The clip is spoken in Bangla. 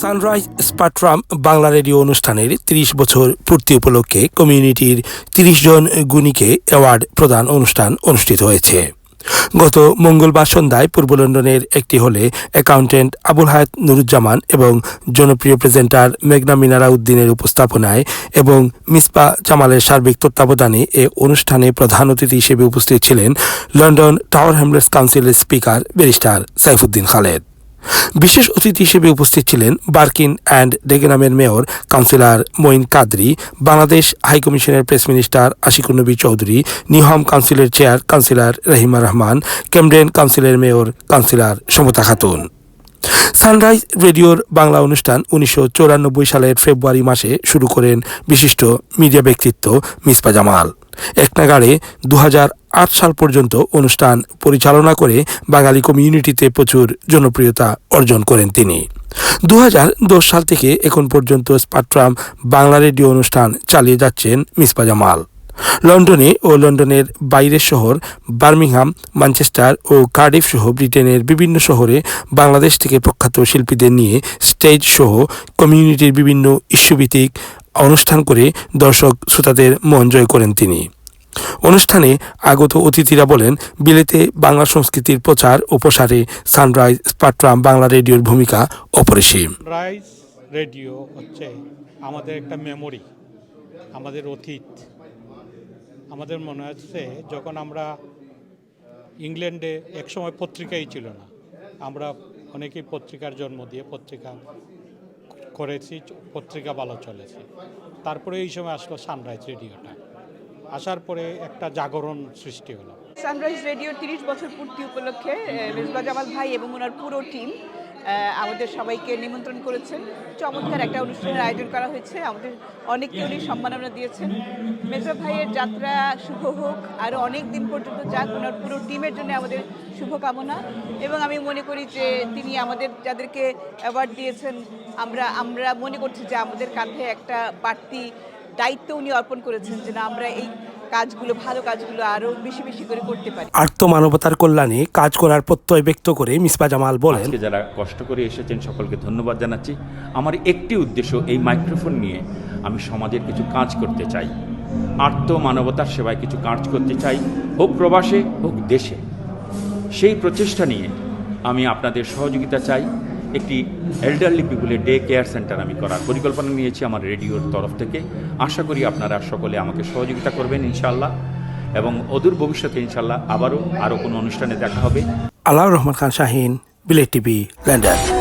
সানরাইজ স্পাট্রাম বাংলা রেডিও অনুষ্ঠানের ৩০ বছর পূর্তি উপলক্ষে কমিউনিটির ৩০ জন গুণীকে অ্যাওয়ার্ড প্রদান অনুষ্ঠান অনুষ্ঠিত হয়েছে। গত মঙ্গলবার সন্ধ্যায় পূর্ব লন্ডনের একটি হলে অ্যাকাউন্টেন্ট আবুল হায়াত নুরুজ্জামান এবং জনপ্রিয় প্রেজেন্টার মেঘনা মিনারা উদ্দিনের উপস্থাপনায় এবং মিসপা জামালের সার্বিক তত্ত্বাবধানে এ অনুষ্ঠানে প্রধান অতিথি হিসেবে উপস্থিত ছিলেন লন্ডন টাওয়ার হ্যামলেটস কাউন্সিলের স্পিকার ব্যারিস্টার সাইফুদ্দিন খালেদ। বিশেষ অতিথি হিসেবে উপস্থিত ছিলেন বার্কিন অ্যান্ড ডেগেনামের মেয়র কাউন্সিলর মঈন কাদরি, Bangladesh হাইকমিশনের press minister Ashikur Nabi Chowdhury, Newham কাউন্সিলের chair councillor Rahima Rahman Camden কাউন্সিলের mayor councillor Samata Khatun. Sunrise রেডিওর বাংলা অনুষ্ঠান উনিশশো সালের ফেব্রুয়ারি মাসে শুরু করেন বিশিষ্ট মিডিয়া ব্যক্তিত্ব মিসপা জামাল। এক নাগাড়ে দু সাল পর্যন্ত অনুষ্ঠান পরিচালনা করে বাঙালি কমিউনিটিতে প্রচুর জনপ্রিয়তা অর্জন করেন তিনি। দু সাল থেকে এখন পর্যন্ত স্পাট্রাম বাংলা রেডিও অনুষ্ঠান চালিয়ে যাচ্ছেন মিসপা জামাল। লন্ডনে ও লন্ডনের বাইরের শহর বার্মিংহাম, ম্যানচেস্টার ও কার্ডিফ সহ ব্রিটেনের বিভিন্ন শহরে বাংলাদেশ থেকে প্রখ্যাত শিল্পীদের নিয়ে স্টেজ সহ কমিউনিটির বিভিন্ন ইস্যুভিত্তিক অনুষ্ঠান করে দর্শক শ্রোতাদের মন জয় করেন তিনি। অনুষ্ঠানে আগত অতিথিরা বলেন, বিলেতে বাংলা সংস্কৃতির প্রচার ও প্রসারে সানরাইজ স্পাট্রাম বাংলা রেডিওর ভূমিকা অপরিসীম। রাইজ রেডিও হচ্ছে আমাদের একটা মেমোরি, আমাদের অতীত। আমাদের মনে হচ্ছে যখন আমরা ইংল্যান্ডে একসময় পত্রিকাই ছিল না, আমরা অনেকেই পত্রিকার জন্ম দিয়ে পত্রিকা করেছি পত্রিকা ভালো চলেছে। তারপরে এই সময় আসলো সানরাইজ রেডিওটা আসার পরে একটা জাগরণ সৃষ্টি হলো। সানরাইজ রেডিওর তিরিশ বছর পূর্তি উপলক্ষে মেজবা জামাল ভাই এবং ওনার পুরো টিম আমাদের সবাইকে নিমন্ত্রণ করেছেন। চমৎকার একটা অনুষ্ঠানের আয়োজন করা হয়েছে। আমাদের অনেককে উনি সম্মাননা দিয়েছেন। মেজবা ভাইয়ের যাত্রা শুভ হোক আরও অনেক দিন পর্যন্ত যাক, ওনার পুরো টিমের জন্য আমাদের শুভকামনা। এবং আমি মনে করি যে তিনি আমাদের, যাদেরকে অ্যাওয়ার্ড দিয়েছেন, আমরা আমরা মনে করছি যে আমাদের কাঁধে একটা বাড়তি দায়িত্ব উনি অর্পণ করেছেন যে না আমরা এই কাজগুলো ভালো কাজগুলো আরও বেশি বেশি করে করতে পারি। আর্থ মানবতার কল্যাণে কাজ করার প্রত্যয় ব্যক্ত করে মিসপা জামাল বলেন আজকে যারা কষ্ট করে এসেছেন সকলকে ধন্যবাদ জানাচ্ছি। আমার একটি উদ্দেশ্য এই মাইক্রোফোন নিয়ে আমি সমাজের কিছু কাজ করতে চাই। আর্থ মানবতার সেবায় কিছু কাজ করতে চাই হোক প্রবাসে হোক দেশে। সেই প্রচেষ্টা নিয়ে আমি আপনাদের সহযোগিতা চাই। একটি এল্ডারলি পিপুলের ডে কেয়ার সেন্টার আমি করার পরিকল্পনা নিয়েছি আমার রেডিওর তরফ থেকে। আশা করি আপনারা সকলে আমাকে সহযোগিতা করবেন ইনশাল্লাহ এবং অদূর ভবিষ্যতে ইনশাল্লাহ আবারও আরও কোনো অনুষ্ঠানে দেখা হবে। Allah Rahman Khan Shahin, Bilet TV, London.